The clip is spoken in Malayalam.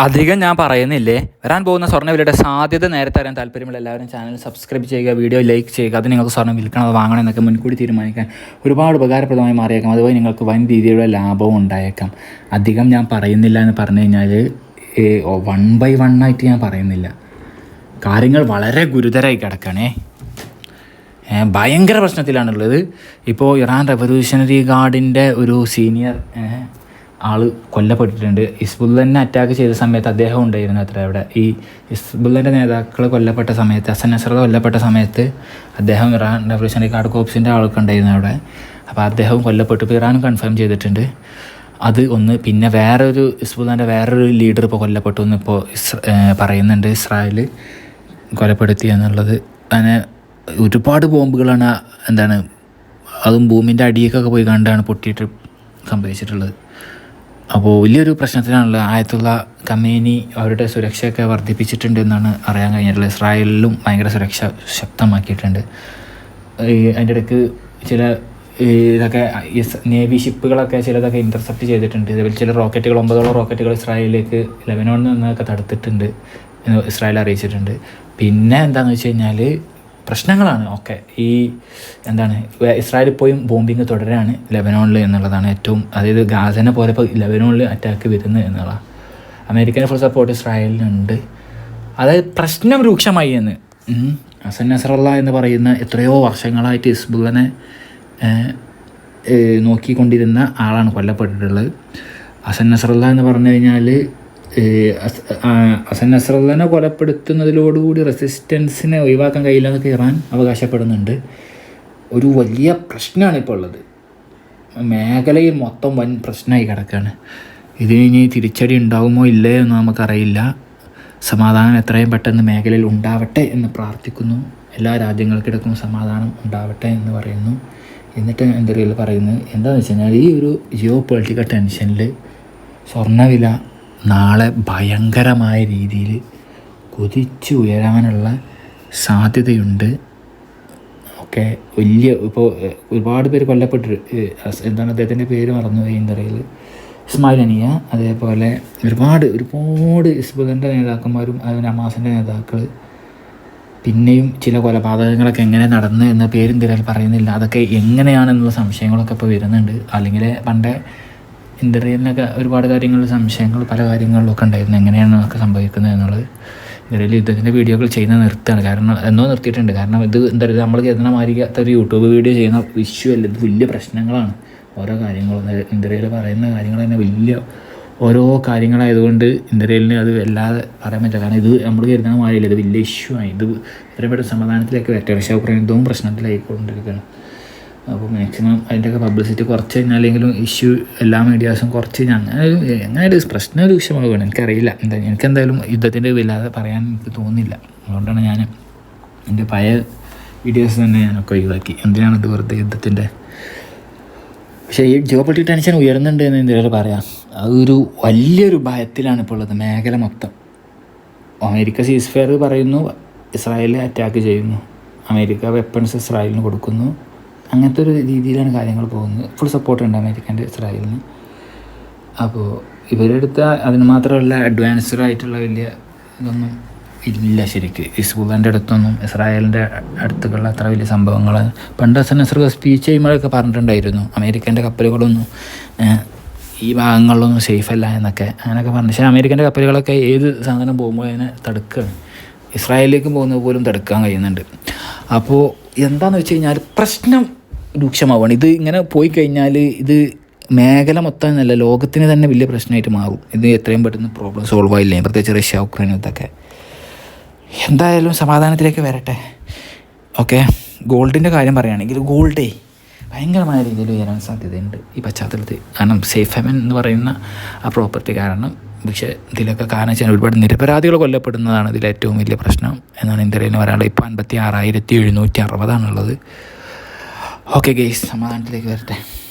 അധികം ഞാൻ പറയുന്നില്ലേ. വരാൻ പോകുന്ന സ്വർണ വിലയുടെ സാധ്യത നേരത്തെ അറിയാൻ താല്പര്യമുള്ള എല്ലാവരും ചാനൽ സബ്സ്ക്രൈബ് ചെയ്യുക വീഡിയോ ലൈക്ക് ചെയ്യുക. അത് നിങ്ങൾക്ക് സ്വർണം വിൽക്കണം വാങ്ങണം എന്നൊക്കെ മുൻകൂടി തീരുമാനിക്കാൻ ഒരുപാട് ഉപകാരപ്രദമായി മാറിയേക്കാം. അതുപോലെ നിങ്ങൾക്ക് വൻ രീതിയിലുള്ള ലാഭവും ഉണ്ടായേക്കാം. അധികം ഞാൻ പറയുന്നില്ല എന്ന് പറഞ്ഞു കഴിഞ്ഞാൽ വൺ ബൈ വൺ ആയിട്ട് ഞാൻ പറയുന്നില്ല. കാര്യങ്ങൾ വളരെ ഗുരുതരമായി കിടക്കണേ. ഭയങ്കര പ്രശ്നത്തിലാണുള്ളത്. ഇപ്പോൾ ഇറാൻ റെവല്യൂഷണറി ഗാർഡിന്റെ ഒരു സീനിയർ ആൾ കൊല്ലപ്പെട്ടിട്ടുണ്ട്. ഹിസ്ബുല്ലനെ അറ്റാക്ക് ചെയ്ത സമയത്ത് അദ്ദേഹം ഉണ്ടായിരുന്നു അത്ര. അവിടെ ഈ ഹിസ്ബുല്ലന്റെ നേതാക്കൾ കൊല്ലപ്പെട്ട സമയത്ത് ഹസൻ നസ്ര കൊല്ലപ്പെട്ട സമയത്ത് അദ്ദേഹം ഇറാൻ റവല്യൂഷണറി ഗാർഡ് കോപ്സിന്റെ ആളൊക്കെ ഉണ്ടായിരുന്നു അവിടെ. അപ്പോൾ അദ്ദേഹം കൊല്ലപ്പെട്ടു. ഇറാൻ കൺഫേം ചെയ്തിട്ടുണ്ട്. അത് ഒന്ന് പിന്നെ വേറൊരു ഹിസ്ബുല്ലാന്റെ വേറൊരു ലീഡർ ഇപ്പോൾ കൊല്ലപ്പെട്ടു എന്ന് ഇപ്പോൾ പറയുന്നുണ്ട് ഇസ്രായേൽ കൊലപ്പെടുത്തി എന്നുള്ളത്. അങ്ങനെ ഒരുപാട് ബോംബുകളാണ് എന്താണ് അതും ഭൂമിന്റെ അടിയൊക്കെ പോയി കണ്ടാണ് പൊട്ടിയിട്ട് സംഭവിച്ചിട്ടുള്ളത്. അപ്പോൾ വലിയൊരു പ്രശ്നത്തിനാണല്ലോ ആയത്തുള്ള കമേനി അവരുടെ സുരക്ഷയൊക്കെ വർദ്ധിപ്പിച്ചിട്ടുണ്ട് എന്നാണ് അറിയാൻ കഴിഞ്ഞിട്ടുള്ളത്. ഇസ്രായേലിലും ഭയങ്കര സുരക്ഷ ശക്തമാക്കിയിട്ടുണ്ട്. അതിന്റെ ഇടയ്ക്ക് ചില ഇതൊക്കെ നേവി ഷിപ്പുകളൊക്കെ ചിലതൊക്കെ ഇന്റർസെപ്റ്റ് ചെയ്തിട്ടുണ്ട്. ഇതേപോലെ ചില റോക്കറ്റുകൾ ഒമ്പതോളം റോക്കറ്റുകൾ ഇസ്രായേലിലേക്ക് ലെബനോണിൽ നിന്നൊക്കെ തടുത്തിട്ടുണ്ട് ഇസ്രായേൽ അറിയിച്ചിട്ടുണ്ട്. പിന്നെ എന്താണെന്ന് വെച്ച് കഴിഞ്ഞാൽ പ്രശ്നങ്ങളാണ്. ഓക്കെ ഈ എന്താണ് ഇസ്രായേലിൽ ഇപ്പോഴും ബോംബിങ് തുടരാണ് ലെബനോണിൽ എന്നുള്ളതാണ് ഏറ്റവും അതായത് ഗാസനെ പോലെ ഇപ്പോൾ ലെബനോണിൽ അറ്റാക്ക് വരുന്നത് എന്നുള്ളതാണ്. അമേരിക്കൻ ഫുൾ സപ്പോർട്ട് ഇസ്രായേലിനുണ്ട്. അതായത് പ്രശ്നം രൂക്ഷമായി എന്ന്. ഹസൻ നസറല്ല എന്ന് പറയുന്ന എത്രയോ വർഷങ്ങളായിട്ട് ഏഹ്, നോക്കിക്കൊണ്ടിരുന്ന ആളാണ് കൊല്ലപ്പെട്ടിട്ടുള്ളത്. ഹസൻ നസറല്ല എന്ന് പറഞ്ഞു കഴിഞ്ഞാൽ ഹസൻ നസറല്ലനെ കൊലപ്പെടുത്തുന്നതിലോടുകൂടി റെസിസ്റ്റൻസിനെ ഒഴിവാക്കാൻ കഴിയില്ല എന്നൊക്കെ ഇറാൻ അവകാശപ്പെടുന്നുണ്ട്. ഒരു വലിയ പ്രശ്നമാണ് ഇപ്പോൾ ഉള്ളത്. മേഖലയിൽ മൊത്തം വൻ പ്രശ്നമായി കിടക്കുകയാണ് ഇതിന് ഇനി തിരിച്ചടി ഉണ്ടാകുമോ ഇല്ലേ എന്ന് നമുക്കറിയില്ല. സമാധാനം എത്രയും പെട്ടെന്ന് മേഖലയിൽ ഉണ്ടാവട്ടെ എന്ന് പ്രാർത്ഥിക്കുന്നു. എല്ലാ രാജ്യങ്ങൾക്കിടക്കും സമാധാനം ഉണ്ടാവട്ടെ എന്ന് പറയുന്നു. എന്നിട്ട് റിയൽ പറയുന്നത്? എന്താണെന്ന് വെച്ച് കഴിഞ്ഞാൽ ഈ ഒരു ജിയോ പൊളിറ്റിക്കൽ ടെൻഷനിൽ സ്വർണവില നാളെ ഭയങ്കരമായ രീതിയിൽ കുതിച്ചു ഉയരാനുള്ള സാധ്യതയുണ്ട്. ഒക്കെ വലിയ ഇപ്പോൾ ഒരുപാട് പേര് കൊല്ലപ്പെട്ടു. എന്താണ് അദ്ദേഹത്തിന്റെ പേര് മറന്നു എന്തറിയില്ല ഇസ്മായിൽ അനിയ അതേപോലെ ഒരുപാട് ഒരുപാട് ഇസ്ബുദന്റെ നേതാക്കന്മാരും അതുപോലെ അമാസിന്റെ നേതാക്കൾ പിന്നെയും ചില കൊലപാതകങ്ങളൊക്കെ എങ്ങനെ നടന്ന് എന്ന പേരും തിരൽ പറയുന്നില്ല. അതൊക്കെ എങ്ങനെയാണെന്നുള്ള സംശയങ്ങളൊക്കെ ഇപ്പോൾ വരുന്നുണ്ട്. അല്ലെങ്കിൽ പണ്ടേ ഇന്റർവ്യൂവിനൊക്കെ ഒരുപാട് കാര്യങ്ങളിൽ സംശയങ്ങൾ പല കാര്യങ്ങളിലൊക്കെ ഉണ്ടായിരുന്നു. എങ്ങനെയാണ് അതൊക്കെ സംഭവിക്കുന്നത് എന്നുള്ളത്. ഇതിൽ യുദ്ധത്തിന്റെ വീഡിയോകൾ ചെയ്യുന്ന നിർത്തുകയാണ്. കാരണം എന്നോ നിർത്തിയിട്ടുണ്ട്. കാരണം ഇത് എന്താ പറയുക നമ്മൾ കരുതുന്ന ഒരു യൂട്യൂബ് വീഡിയോ ചെയ്യുന്ന ഇഷ്യൂ അല്ല. ഇത് വലിയ പ്രശ്നങ്ങളാണ്. ഓരോ കാര്യങ്ങളും ഇന്ത്യയിൽ പറയുന്ന കാര്യങ്ങൾ തന്നെ വലിയ ഓരോ കാര്യങ്ങളായതുകൊണ്ട് ഇന്ത്യയിലിന് അത് വല്ലാതെ പറയാൻ പറ്റില്ല. കാരണം ഇത് നമ്മൾ കരുതുന്ന മാറിയില്ല ഇത് വലിയ ഇഷ്യൂ ആയി ഇത് ഇത്രയും പെട്ടെന്ന് സമാധാനത്തിലേക്ക് വരട്ടെ. പക്ഷേ യുദ്ധവും പ്രശ്നത്തിലായിക്കൊണ്ടിരിക്കുകയാണ്. അപ്പോൾ മാക്സിമം അതിന്റെയൊക്കെ പബ്ലിസിറ്റി കുറച്ച് കഴിഞ്ഞാലെങ്കിലും ഇഷ്യൂ എല്ലാ മീഡിയാസും കുറച്ച് അങ്ങനെ എങ്ങനെ പ്രശ്നം രൂക്ഷമാവുകയാണ് എനിക്കറിയില്ല. എന്താ എനിക്കെന്തായാലും യുദ്ധത്തിന്റെ ഇതില്ലാതെ പറയാൻ എനിക്ക് തോന്നുന്നില്ല. അതുകൊണ്ടാണ് ഞാൻ എന്റെ പഴയ വീഡിയോസ് തന്നെ ഞാനൊക്കെ ഒഴിവാക്കി. എന്തിനാണ് ഇത് വെറുതെ യുദ്ധത്തിന്റെ പക്ഷേ ഈ ജിയോ പൊളിറ്റിക് ടെൻഷൻ ഉയർന്നുണ്ട് എന്ന് എന്തെങ്കിലും പറയാം. അതൊരു വലിയൊരു ഭയത്തിലാണ് ഇപ്പോൾ ഉള്ളത്. മേഖല മൊത്തം. അമേരിക്ക സീസ് ഫെയർ പറയുന്നു. ഇസ്രായേലിനെ അറ്റാക്ക് ചെയ്യുന്നു. അമേരിക്ക വെപ്പൺസ് ഇസ്രായേലിന് കൊടുക്കുന്നു. അങ്ങനത്തെ ഒരു രീതിയിലാണ് കാര്യങ്ങൾ പോകുന്നത്. ഫുൾ സപ്പോർട്ടുണ്ട് അമേരിക്കന്റെ ഇസ്രായേലിന്. അപ്പോൾ ഇവരെടുത്ത അതിന് മാത്രമല്ല അഡ്വാൻസ്ഡ് ആയിട്ടുള്ള വലിയ ഇതൊന്നും ഇല്ല ശരിക്ക്. ഇസ്ബുല്ലാന്റെ അടുത്തൊന്നും ഇസ്രായേലിന്റെ അടുത്തുള്ള അത്ര വലിയ സംഭവങ്ങൾ. പണ്ട് ഹസൻ നസറുക സ്പീച്ച് ചെയ്യുമ്പോഴൊക്കെ പറഞ്ഞിട്ടുണ്ടായിരുന്നു. അമേരിക്കന്റെ കപ്പലുകളൊന്നും ഈ ഭാഗങ്ങളിലൊന്നും സേഫ് അല്ല എന്നൊക്കെ അങ്ങനെയൊക്കെ പറഞ്ഞു. പക്ഷേ അമേരിക്കന്റെ കപ്പലുകളൊക്കെ ഏത് സാധനം പോകുമ്പോൾ അതിനെ തടുക്കുകയാണ് ഇസ്രായേലിലേക്ക് പോകുന്നത് പോലും തടുക്കാൻ കഴിയുന്നുണ്ട്. അപ്പോൾ എന്താണെന്ന് വെച്ച് കഴിഞ്ഞാൽ പ്രശ്നം രൂക്ഷമാവാണ്. ഇത് ഇങ്ങനെ പോയി കഴിഞ്ഞാൽ ഇത് മേഖല മൊത്തം എന്നല്ല ലോകത്തിന് തന്നെ വലിയ പ്രശ്നമായിട്ട് മാറും. ഇത് എത്രയും പെട്ടെന്ന് പ്രോബ്ലം സോൾവ് ആയില്ലേ? പ്രത്യേകിച്ച് റഷ്യ ഉക്രൈൻ ഇതൊക്കെ. എന്തായാലും സമാധാനത്തിലേക്ക് വരട്ടെ. ഓക്കെ ഗോൾഡിന്റെ കാര്യം പറയുകയാണെങ്കിൽ ഗോൾഡേ ഭയങ്കരമായ രീതിയിൽ ഉയരാൻ സാധ്യതയുണ്ട്. ഈ പശ്ചാത്തലത്തിൽ. കാരണം സേഫ് ഹെവൻ എന്ന് പറയുന്ന ആ പ്രോപ്പർട്ടി കാരണം പക്ഷേ ഇതിലൊക്കെ കാരണം വെച്ചാൽ ഒരുപാട് നിരപരാധികൾ കൊല്ലപ്പെടുന്നതാണ് ഇതിൽ ഏറ്റവും വലിയ പ്രശ്നം എന്നാണ് ഇന്ത്യയിൽ പറയാനുള്ളത്. ഇപ്പോൾ അൻപത്തി ആറായിരത്തി എഴുന്നൂറ്റി അറുപതാണുള്ളത്. ഓക്കെ ഗെയ്സ് സമാധാനത്തിലേക്ക് വരട്ടെ.